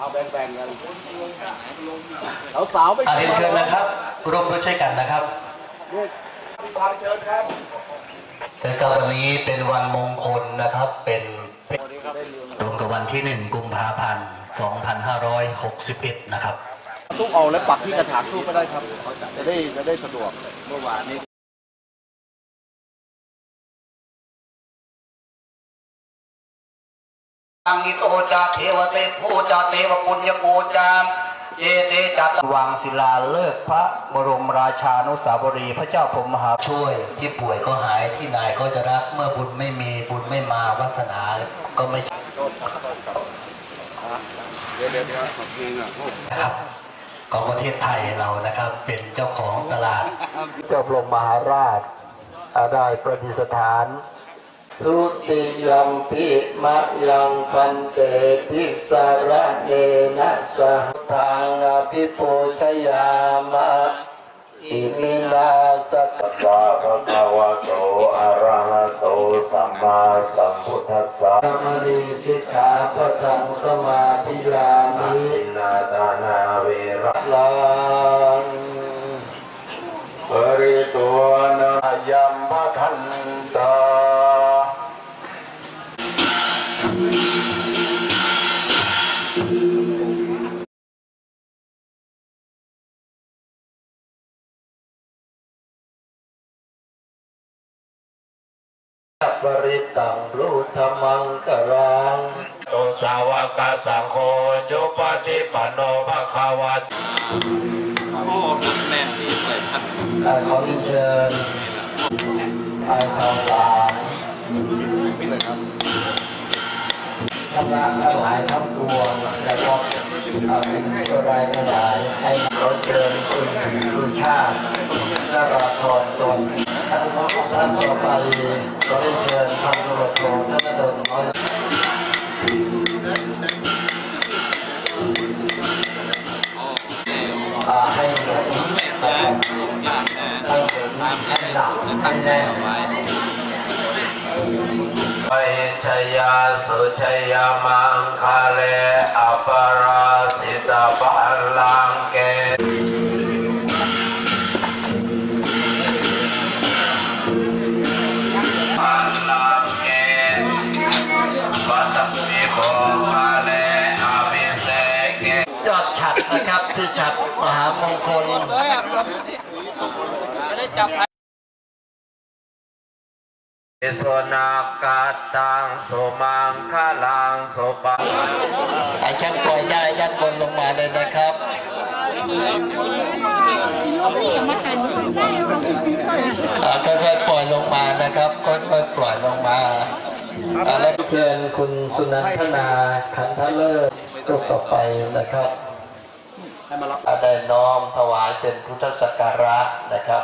เอาแบ่งๆกันสาวๆไม่อาเรียนเชิญนะครับร่วมด้วยช่วยกันนะครับนี่ทางเชิญครับแล้วก็วันนี้เป็นวันมงคลนะครับเป็นตรงกับวันที่ 1 กุมภาพันธ์ 2561 นะครับ ทุกเอาและปักที่กระถางทูบก็ได้ครับ จะได้จะได้สะดวกเมื่อวานนี้ อังอิโตจาเทวเตภูจาเทวปุญญโกจามเจเตจัตวางศิลาเลิกพระบรมราชานุสาวรีพระเจ้าพรมมหาช่วย ที่ป่วยก็หายที่นายก็จะรักเมื่อบุญไม่มีบุญไม่มาวาสนาก็ไม่เดี๋ยวเดี๋ยวเดี๋ยวขอบคุณอะนะครับของประเทศไทยเรานะครับ เป็นเจ้าของตลาด เจ้าพรมมหาราชอ่าได้ประดิษฐาน ทุติยมพิมะยังพันเตติสระเนนะสหทางอภิปูชยามะอิมินาสกสะภะคะวะโตอะระหะโตสัมมาสัมพุทธัสสะมะนิสิกขาปะทังสมา ปริตังรูธรรมังกรังโตสาวกสังโฆจุปฏิปันโนภะคะวะอ่าขอเรียนเชิญอายทองหลางคณะทั้งหลายทั้งปวงและก็อ่าเป็นตัวรายทั้งหลายให้ขอเชิญคุณสุชาตินราธรสนท่า นท่านต่อไปขอเรียนเชิญพันตำรวจโทธนดลน้อยอ่าให้นะครับให้ให้หนักให้แน่นไปชยาสุชยามังคาเลอปราสิตาปัลลังเก นะครับที่ฉัดมหามงคลอิสุนาคาตังสุมังคาลังสุปังไอ้ช่างปล่อยได้ด้านบนลงมาเลยนะครับค่อยๆปล่อยลงมานะครับค่อยๆปล่อยลงมาอ่าแล้วเชิญคุณสุนันทนาขันทเลิศรูปต่อไปนะครับ อ่าได้น้อมถวายเป็นพุทธสักการะนะครับ